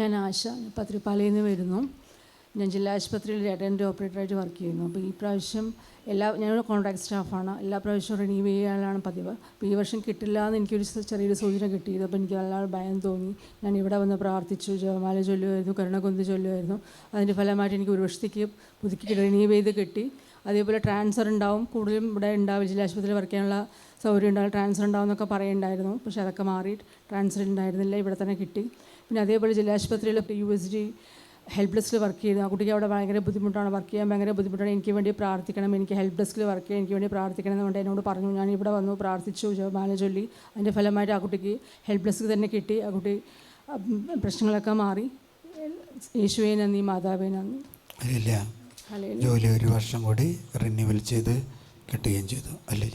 ഞാൻ ആശ പത്രിപ്പാലയിൽ നിന്ന് വരുന്നു. ഞാൻ ജില്ലാ ആശുപത്രിയിൽ അറ്റൻഡ് ഓപ്പറേറ്ററായിട്ട് വർക്ക് ചെയ്യുന്നു. അപ്പോൾ ഈ പ്രാവശ്യം എല്ലാ ഞാനൊരു കോൺട്രാക്ട് സ്റ്റാഫാണ് എല്ലാ പ്രാവശ്യവും റിന്യൂ ചെയ്യാനാണ് പതിവ്. അപ്പോൾ ഈ വർഷം കിട്ടില്ല എന്ന് എനിക്കൊരു ചെറിയൊരു സൂചന കിട്ടിയത്. അപ്പോൾ എനിക്ക് നല്ല ഭയം തോന്നി. ഞാൻ ഇവിടെ വന്ന് പ്രാർത്ഥിച്ചു. ജപമാല ചൊല്ലുമായിരുന്നു കരുണകൊന്ത് ചൊല്ലുമായിരുന്നു. അതിന്റെ ഫലമായിട്ട് എനിക്ക് ഒരു വർഷത്തേക്ക് പുതുക്കി റിന്യൂ ചെയ്ത് കിട്ടി. അതേപോലെ ട്രാൻസ്ഫർ ഉണ്ടാവും. കൂടുതലും ഇവിടെ ഉണ്ടാവും ജില്ലാ ആശുപത്രിയിൽ വർക്ക് ചെയ്യാനുള്ള സൗകര്യം ഉണ്ടാവും ട്രാൻസ്ഫർ ഉണ്ടാവും എന്നൊക്കെ പറയുന്നുണ്ടായിരുന്നു. പക്ഷേ അതൊക്കെ മാറി ട്രാൻസ്ഫർ ഉണ്ടായിരുന്നില്ല ഇവിടെ തന്നെ കിട്ടി. പിന്നെ അതേപോലെ ജില്ലാ ആശുപത്രിയിൽ യു എസ് ഡി ഹെൽപ്പ് ഡെസ്കിൽ വർക്ക് ചെയ്തു. ആ കുട്ടിക്ക് അവിടെ ഭയങ്കര ബുദ്ധിമുട്ടാണ് വർക്ക് ചെയ്യാൻ ഭയങ്കര ബുദ്ധിമുട്ടാണ്. എനിക്ക് വേണ്ടി പ്രാർത്ഥിക്കണം എനിക്ക് ഹെൽപ്പ് ഡെസ്കിൽ വർക്ക് ചെയ്യാൻ എനിക്ക് വേണ്ടി പ്രാർത്ഥിക്കണം എന്നുകൊണ്ട് എന്നോട് പറഞ്ഞു. ഞാൻ ഇവിടെ വന്നു പ്രാർത്ഥിച്ചു ജപമാല ചൊല്ലി. അതിന്റെ ഫലമായിട്ട് ആ കുട്ടിക്ക് ഹെൽപ്പ് ഡെസ്ക് തന്നെ കിട്ടി. ആ കുട്ടി പ്രശ്നങ്ങളൊക്കെ മാറി. യേശുവേ നന്ദി മാതാവേ നന്ദി. ജോലി ഒരു വർഷം കൂടി റിന്യൂവൽ ചെയ്ത് കിട്ടുകയും ചെയ്തു. അല്ലേ